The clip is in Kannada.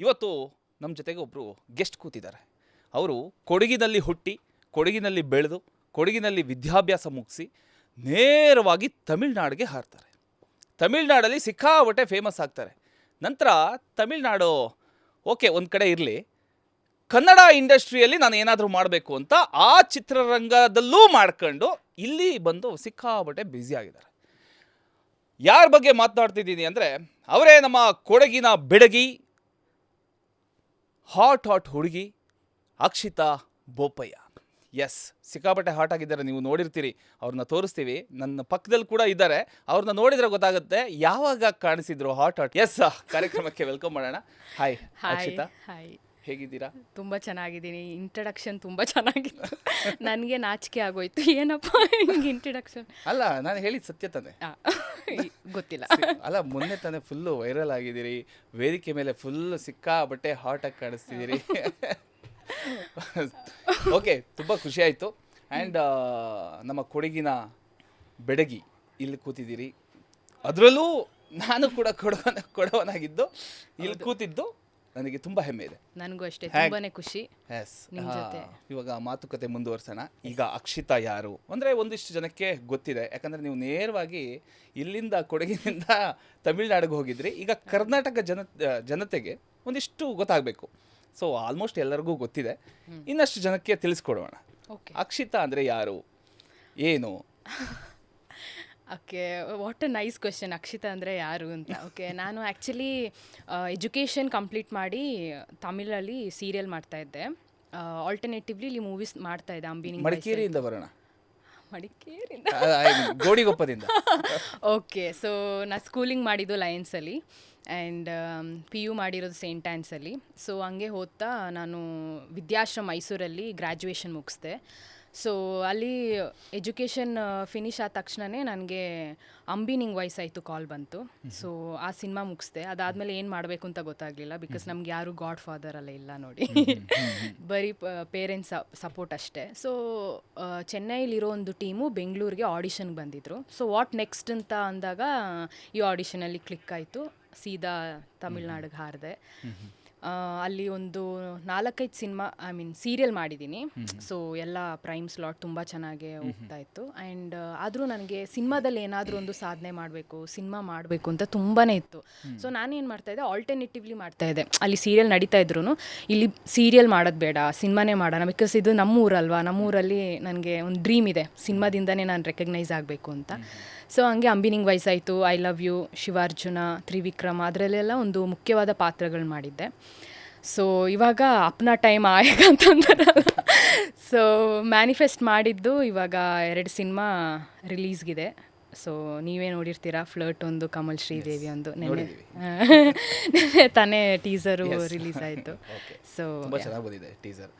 ಇವತ್ತು ನಮ್ಮ ಜೊತೆಗೆ ಒಬ್ಬರು ಗೆಸ್ಟ್ ಕೂತಿದ್ದಾರೆ. ಅವರು ಕೊಡಗಿನಲ್ಲಿ ಹುಟ್ಟಿ, ಕೊಡಗಿನಲ್ಲಿ ಬೆಳೆದು, ಕೊಡಗಿನಲ್ಲಿ ವಿದ್ಯಾಭ್ಯಾಸ ಮುಗಿಸಿ ನೇರವಾಗಿ ತಮಿಳ್ನಾಡಿಗೆ ಹಾರ್ತಾರೆ. ತಮಿಳ್ನಾಡಲ್ಲಿ ಸಿಕ್ಕಾಪಟ್ಟೆ ಫೇಮಸ್ ಆಗ್ತಾರೆ. ನಂತರ ತಮಿಳ್ನಾಡು, ಓಕೆ, ಒಂದು ಕಡೆ ಇರಲಿ. ಕನ್ನಡ ಇಂಡಸ್ಟ್ರಿಯಲ್ಲಿ ನಾನು ಏನಾದರೂ ಮಾಡಬೇಕು ಅಂತ ಆ ಚಿತ್ರರಂಗದಲ್ಲೂ ಮಾಡ್ಕೊಂಡು ಇಲ್ಲಿ ಬಂದು ಸಿಕ್ಕಾಪಟ್ಟೆ ಬ್ಯುಸಿ ಆಗಿದ್ದಾರೆ. ಯಾರ ಬಗ್ಗೆ ಮಾತನಾಡ್ತಿದ್ದೀನಿ ಅಂದರೆ, ಅವರೇ ನಮ್ಮ ಕೊಡಗಿನ ಬೆಡಗಿ ಹಾಟ್ ಹಾಟ್ ಹುಡುಗಿ ಅಕ್ಷಿತಾ ಬೋಪಯ್ಯ. ಎಸ್ ಸಿಕ್ಕಾಪಟ್ಟೆ ಹಾಟ್ ಆಗಿದ್ದಾರೆ ನೀವು ನೋಡಿರ್ತೀರಿ ಅವ್ರನ್ನ ತೋರಿಸ್ತೀವಿ. ನನ್ನ ಪಕ್ಕದಲ್ಲಿ ಕೂಡ ಇದ್ದಾರೆ. ಅವ್ರನ್ನ ನೋಡಿದ್ರೆ ಗೊತ್ತಾಗುತ್ತೆ ಯಾವಾಗ ಕಾಣಿಸಿದ್ರು ಹಾಟ್ ಹಾಟ್ ಎಸ್ ಕಾರ್ಯಕ್ರಮಕ್ಕೆ ವೆಲ್ಕಮ್ ಮಾಡೋಣ. Hi hi Akshita. ಹಾಯ್ ಹೇಗಿದ್ದೀರಾ? ತುಂಬ ಚೆನ್ನಾಗಿದ್ದೀನಿ. ಇಂಟ್ರಡಕ್ಷನ್ ತುಂಬ ಚೆನ್ನಾಗಿತ್ತು. ನನಗೆ ನಾಚಿಕೆ ಆಗೋಯ್ತು. ಏನಪ್ಪ ಹಿಂಗೆ ಇಂಟ್ರಡಕ್ಷನ್ ಅಲ್ಲ ನಾನು ಹೇಳಿದ ಸತ್ಯ ತಾನೆ. ಗೊತ್ತಿಲ್ಲ. ಅಲ್ಲ ಮೊನ್ನೆ ತಾನೇ ಫುಲ್ಲು ವೈರಲ್ ಆಗಿದ್ದೀರಿ. ವೇದಿಕೆ ಮೇಲೆ ಫುಲ್ ಸಿಕ್ಕಾಬಟ್ಟೆ ಹಾಟ್ ಆಗಿ ಕಾಣಿಸ್ತಿದ್ದೀರಿ. ಓಕೆ ತುಂಬ ಖುಷಿ ಆಯಿತು. ಆ್ಯಂಡ್ ನಮ್ಮ ಕೊಡಗಿನ ಬೆಡಗಿ ಇಲ್ಲಿ ಕೂತಿದ್ದೀರಿ. ಅದರಲ್ಲೂ ನಾನು ಕೂಡ ಕೊಡವನ ಕೊಡವನಾಗಿದ್ದು ಇಲ್ಲಿ ಕೂತಿದ್ದು ನನಗೆ ತುಂಬ ಹೆಮ್ಮೆ ಇದೆ. ನನಗೂ ಅಷ್ಟೇ ತುಂಬಾನೇ ಖುಷಿ. ಎಸ್ ನಿಮ್ ಜೊತೆ. ಇವಾಗ ಮಾತುಕತೆ ಮುಂದುವರ್ಸೋಣ. ಈಗ ಅಕ್ಷಿತಾ ಯಾರು? ಅಂದರೆ ಒಂದಿಷ್ಟು ಜನಕ್ಕೆ ಗೊತ್ತಿದೆ. ಯಾಕಂದರೆ ನೀವು ನೇರವಾಗಿ ಇಲ್ಲಿಂದ ಕೊಡಗಿನಿಂದ ತಮಿಳ್ನಾಡಿಗೆ ಹೋಗಿದ್ರಿ. ಈಗ ಕರ್ನಾಟಕ ಜನ ಜನತೆಗೆ ಒಂದಿಷ್ಟು ಗೊತ್ತಾಗಬೇಕು. ಸೊ ಆಲ್ಮೋಸ್ಟ್ ಎಲ್ಲರಿಗೂ ಗೊತ್ತಿದೆ. ಇನ್ನಷ್ಟು ಜನಕ್ಕೆ ತಿಳಿಸ್ಕೊಡೋಣ. ಓಕೆ ಅಕ್ಷಿತಾ ಅಂದರೆ ಯಾರು? ಏನು? Okay what uh nice question Akshita ಅಂದರೆ ಯಾರು ಅಂತ. ಓಕೆ ನಾನು ಆ್ಯಕ್ಚುಲಿ ಎಜುಕೇಷನ್ ಕಂಪ್ಲೀಟ್ ಮಾಡಿ ತಮಿಳಲ್ಲಿ ಸೀರಿಯಲ್ ಮಾಡ್ತಾ ಇದ್ದೆ. ಆಲ್ಟರ್ನೇಟಿವ್ಲಿ ಇಲ್ಲಿ ಮೂವೀಸ್ ಮಾಡ್ತಾ ಇದ್ದೆ ಅಂಬಿನಿ ಮಡಿಕೇರಿಯಿಂದ ಬರೋಣ ಮಡಿಕೇರಿಂದ ಗೋಡಿಗೊಪ್ಪದಿಂದ ಓಕೆ ಸೊ ನಾ ಸ್ಕೂಲಿಂಗ್ ಮಾಡಿದ್ದು ಲಯನ್ಸಲ್ಲಿ ಆ್ಯಂಡ್ ಪಿ ಯು ಮಾಡಿರೋದು ಸೇಂಟ್ ಆ್ಯನ್ಸಲ್ಲಿ ಸೊ ಹಂಗೆ ಓದ್ತಾ ನಾನು ವಿದ್ಯಾಶ್ರಮ ಮೈಸೂರಲ್ಲಿ ಗ್ರ್ಯಾಜುಯೇಷನ್ ಮುಗಿಸ್ದೆ. ಸೊ ಅಲ್ಲಿ ಎಜುಕೇಷನ್ ಫಿನಿಶ್ ಆದ ತಕ್ಷಣವೇ ನನಗೆ ಅಂಬಿ ನಿಂಗೆ ಆಯಿತು ಕಾಲ್ ಬಂತು. ಸೊ ಆ ಸಿನಿಮಾ ಮುಗಿಸ್ದೆ. ಅದಾದಮೇಲೆ ಏನು ಮಾಡಬೇಕು ಅಂತ ಗೊತ್ತಾಗಲಿಲ್ಲ ಬಿಕಾಸ್ ನಮ್ಗೆ ಯಾರು ಗಾಡ್ ಫಾದರ್ ಅಲ್ಲ ಇಲ್ಲ ನೋಡಿ. ಬರೀ ಪೇರೆಂಟ್ಸ್ ಸಪೋರ್ಟ್ ಅಷ್ಟೇ. ಸೊ ಚೆನ್ನೈಲಿರೋ ಒಂದು ಟೀಮು ಬೆಂಗಳೂರಿಗೆ ಆಡಿಷನ್ಗೆ ಬಂದಿದ್ರು. ಸೊ ವಾಟ್ ನೆಕ್ಸ್ಟ್ ಅಂತ ಅಂದಾಗ ಈ ಆಡಿಷನಲ್ಲಿ ಕ್ಲಿಕ್ ಆಯಿತು. ಸೀದಾ ತಮಿಳ್ನಾಡಿಗೆ ಹಾರಿದೆ. ಅಲ್ಲಿ ಒಂದು ನಾಲ್ಕೈದು ಸಿನಿಮಾ ಐ ಮೀನ್ ಸೀರಿಯಲ್ ಮಾಡಿದ್ದೀನಿ. ಸೊ ಎಲ್ಲ ಪ್ರೈಮ್ ಸ್ಲಾಟ್ ತುಂಬ ಚೆನ್ನಾಗಿ ಹೋಗ್ತಾ ಇತ್ತು. ಆ್ಯಂಡ್ ಆದರೂ ನನಗೆ ಸಿನಿಮಾದಲ್ಲಿ ಏನಾದರೂ ಒಂದು ಸಾಧನೆ ಮಾಡಬೇಕು ಸಿನಿಮಾ ಮಾಡಬೇಕು ಅಂತ ತುಂಬಾ ಇತ್ತು. ಸೊ ನಾನೇನು ಮಾಡ್ತಾಯಿದ್ದೆ ಆಲ್ಟರ್ನೇಟಿವ್ಲಿ ಮಾಡ್ತಾ ಇದ್ದೆ. ಅಲ್ಲಿ ಸೀರಿಯಲ್ ನಡೀತಾ ಇದ್ರು ಇಲ್ಲಿ ಸೀರಿಯಲ್ ಮಾಡೋದು ಬೇಡ ಸಿನಿಮಾನೇ ಮಾಡೋಣ ಬಿಕಾಸ್ ಇದು ನಮ್ಮ ಊರಲ್ವಾ ನಮ್ಮ ಊರಲ್ಲಿ ನನಗೆ ಒಂದು ಡ್ರೀಮ್ ಇದೆ. ಸಿನಿಮಾದಿಂದನೇ ನಾನು ರೆಕಗ್ನೈಸ್ ಆಗಬೇಕು ಅಂತ. ಸೊ ಹಂಗೆ ಅಂಬಿನಿಂಗ್ ವಯಸ್ಸಾಯಿತು I love you Shivarjuna Trivikram ಅದರಲ್ಲೆಲ್ಲ ಒಂದು ಮುಖ್ಯವಾದ ಪಾತ್ರಗಳು ಮಾಡಿದ್ದೆ. ಸೊ ಇವಾಗ ಅಪ್ನ ಟೈಮ್ ಅಂತಂದಾರಲ್ಲ. ಸೊ ಮ್ಯಾನಿಫೆಸ್ಟ್ ಮಾಡಿದ್ದು ಇವಾಗ ಎರಡು ಸಿನಿಮಾ ರಿಲೀಸ್ಗಿದೆ. ಸೊ ನೀವೇ ನೋಡಿರ್ತೀರಾ ಫ್ಲರ್ಟ್ ಒಂದು ಕಮಲ್ ಶ್ರೀದೇವಿ ಒಂದು. ನೆನ್ನೆ ತಾನೇ ಟೀಸರು ರಿಲೀಸ್ ಆಯಿತು. ಸೊ ತುಂಬ ಚೆನ್ನಾಗಿ ಬಂದಿದೆ ಟೀಸರ್